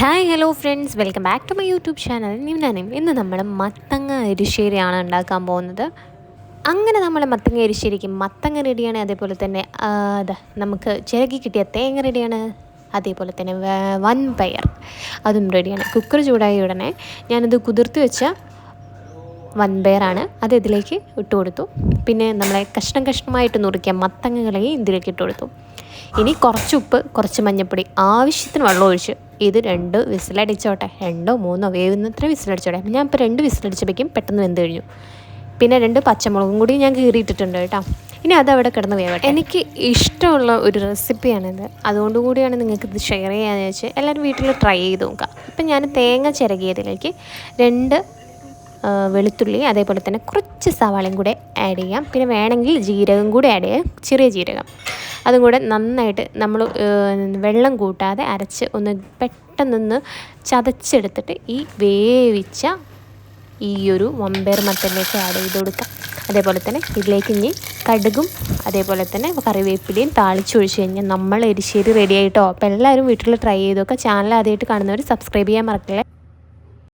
Hi hello friends welcome back to my YouTube channel നിമ്നാനും ഇന്ന് നമ്മൾ മത്തങ്ങ എരിശ്ശേരിയാണ് ഉണ്ടാക്കാൻ പോകുന്നത്. അങ്ങനെ നമ്മൾ മത്തങ്ങ എരിശ്ശേരിക്ക് മത്തങ്ങ റെഡിയാണ് അതേപോലെ തന്നെ അതാ നമുക്ക് ചിരകി കിട്ടിയ തേങ്ങ റെഡിയാണ് അതേപോലെ തന്നെ വൻ പയർ. അതും റെഡിയാണ് കുക്കർ ചൂടായ ഉടനെ ഞാനത് കുതിർത്ത് വെച്ച വൻ പയറാണ്. അത് ഇതിലേക്ക് ഇട്ട് കൊടുത്തു. പിന്നെ നമ്മളെ കഷ്ണം കഷ്ണമായിട്ട് നുറുക്കിയ മത്തങ്ങകളെയും ഇതിലേക്ക് ഇട്ട് കൊടുത്തു. ഇനി കുറച്ച് ഉപ്പ് കുറച്ച് മഞ്ഞൾപ്പൊടി ആവശ്യത്തിന് വെള്ളം ഒഴിച്ച് ഇത് രണ്ട് വിസിലടിച്ചോട്ടെ. രണ്ടോ മൂന്നോ വേവുന്നത്ര വിസിലടിച്ചോട്ടെ. ഞാൻ ഇപ്പോൾ രണ്ട് വിസിലടിച്ചപ്പോഴേക്കും പെട്ടെന്ന് വെന്ത് കഴിഞ്ഞു. പിന്നെ രണ്ട് പച്ചമുളകും കൂടി ഞാൻ കീറിയിട്ടിട്ടുണ്ട് കേട്ടോ. ഇനി അത് അവിടെ കിടന്ന് വേവട്ടെ. എനിക്ക് ഇഷ്ടമുള്ള ഒരു റെസിപ്പിയാണിത്. അതുകൊണ്ട് കൂടിയാണ് നിങ്ങൾക്ക് ഇത് ഷെയർ ചെയ്യാന്ന് വെച്ചാൽ എല്ലാവരും വീട്ടിൽ ട്രൈ ചെയ്ത് നോക്കാം ഇപ്പം ഞാൻ തേങ്ങ ചിരകിയതിലേക്ക് രണ്ട് വെളുത്തുള്ളി അതേപോലെ തന്നെ കുറച്ച് സവാളയും കൂടെ ആഡ് ചെയ്യാം. പിന്നെ വേണമെങ്കിൽ ജീരകം കൂടെ ആഡ് ചെയ്യാം. ചെറിയ ജീരകം. അതും കൂടെ നന്നായിട്ട് നമ്മൾ വെള്ളം കൂട്ടാതെ അരച്ച് ഒന്ന് പെട്ടെന്നൊന്ന് ചതച്ചെടുത്തിട്ട് ഈ വേവിച്ച ഈ ഒരു വമ്പേർ മത്തനിലേക്ക് ആഡ് ചെയ്ത് കൊടുക്കാം. അതേപോലെ തന്നെ ഇതിലേക്ക് ഇനി കടുകും അതേപോലെ തന്നെ കറിവേപ്പിലയും താളിച്ചൊഴിച്ച് കഴിഞ്ഞാൽ നമ്മൾ എരിശ്ശേരി റെഡി ആയിട്ടോ? അപ്പോൾ എല്ലാവരും വീട്ടിൽ ട്രൈ ചെയ്തൊക്കെ ചാനൽ ആദ്യമായിട്ട് കാണുന്നവർ സബ്സ്ക്രൈബ് ചെയ്യാൻ മറക്കില്ല?